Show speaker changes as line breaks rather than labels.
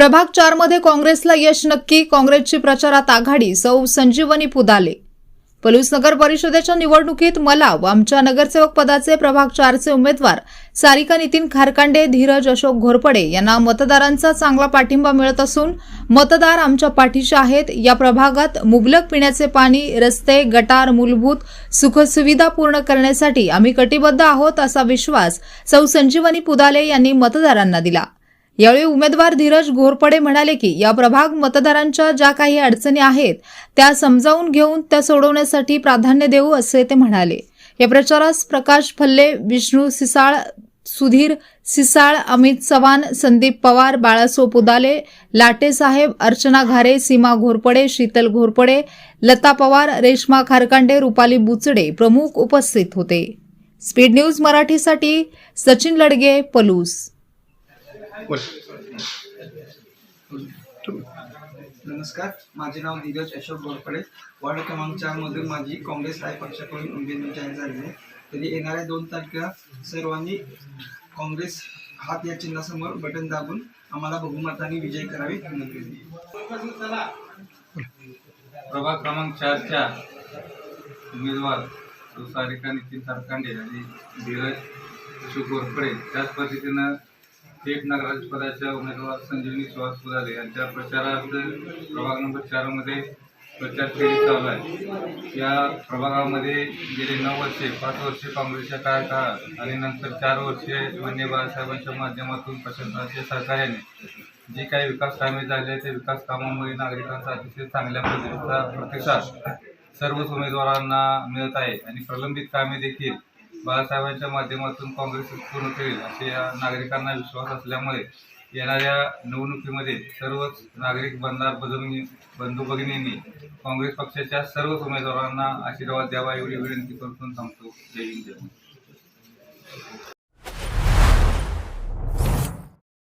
प्रभाग चारमध्ये काँग्रेसला यश नक्की काँग्रेसची प्रचारात आघाडी सौ संजीवनी पुदाले. पलूस नगर परिषदेच्या निवडणुकीत मला व आमच्या नगरसेवक पदाचे प्रभाग चारचे उमेदवार सारिका नितीन खारकांडे धीरज अशोक घोरपडे यांना मतदारांचा चांगला पाठिंबा मिळत असून मतदार आमच्या पाठीशी आहेत. या प्रभागात मुबलक पिण्याचे पाणी रस्ते गटार मूलभूत सुखसुविधा पूर्ण करण्यासाठी आम्ही कटिबद्ध आहोत असा विश्वास सौ संजीवनी पुदाले यांनी मतदारांना दिला. यावेळी उमेदवार धीरज घोरपडे म्हणाले की या प्रभाग मतदारांच्या ज्या काही अडचणी आहेत त्या समजावून घेऊन त्या सोडवण्यासाठी प्राधान्य देऊ असे ते म्हणाले. या प्रचारास प्रकाश फल्ले विष्णू सिसाळ सुधीर सिसाळ अमित चव्हाण संदीप पवार बाळासो पुदाले लाटे साहेब अर्चना घारे सीमा घोरपडे शीतल घोरपडे लता पवार रेश्मा खारकांडे रुपाली बुचडे प्रमुख उपस्थित होते. स्पीड न्यूज मराठीसाठी सचिन लडगे पलूस.
नमस्कार माझे नाव धीरज अशोक गोरपडे वार्ड क्रमांक चारमधून माझी काँग्रेस राय पक्षाकडून उमेदवारी जाहीर झाली आहे. तरी येणाऱ्या दोन तारखेला सर्वांनी काँग्रेस हात या चिन्हासमोर बटन दाबून आम्हाला बहुमताने विजय करावे विनंती.
प्रभाग क्रमांक चारच्या उमेदवार सौ सारिका नितीन सरकांडे आणि धीरज अशोक गोरपडे त्याच पद्धतीनं थेट नगराध्यक्ष उमेदवार संजीवनी सुहास पुजारे यांच्या प्रचारार्थ प्रभाग नंबर चारमध्ये प्रचार फेरी चालू आहे. या प्रभागामध्ये गेले नऊ वर्षे पाच वर्षे काँग्रेसच्या कार्यकाळात आणि नंतर चार वर्षे मान्य बाळासाहेबांच्या माध्यमातून प्रशासनाच्या सहकार्याने जी काही विकास कामे झाली आहेत ते विकास कामामुळे नागरिकांचा अतिशय चांगल्या पद्धतीचा प्रतिसाद सर्वच उमेदवारांना मिळत आहे आणि प्रलंबित कामे देखील बाळासाहेबांच्या माध्यमातून काँग्रेस पूर्ण करेल असे या नागरिकांना विश्वास असल्यामुळे येणाऱ्या निवडणुकीमध्ये सर्वच नागरिक बंधार बजवणी बंधू भगिनींनी काँग्रेस पक्षाच्या सर्वच उमेदवारांना आशीर्वाद द्यावा एवढी विनंती करून थांबतो. जय हिंद. जय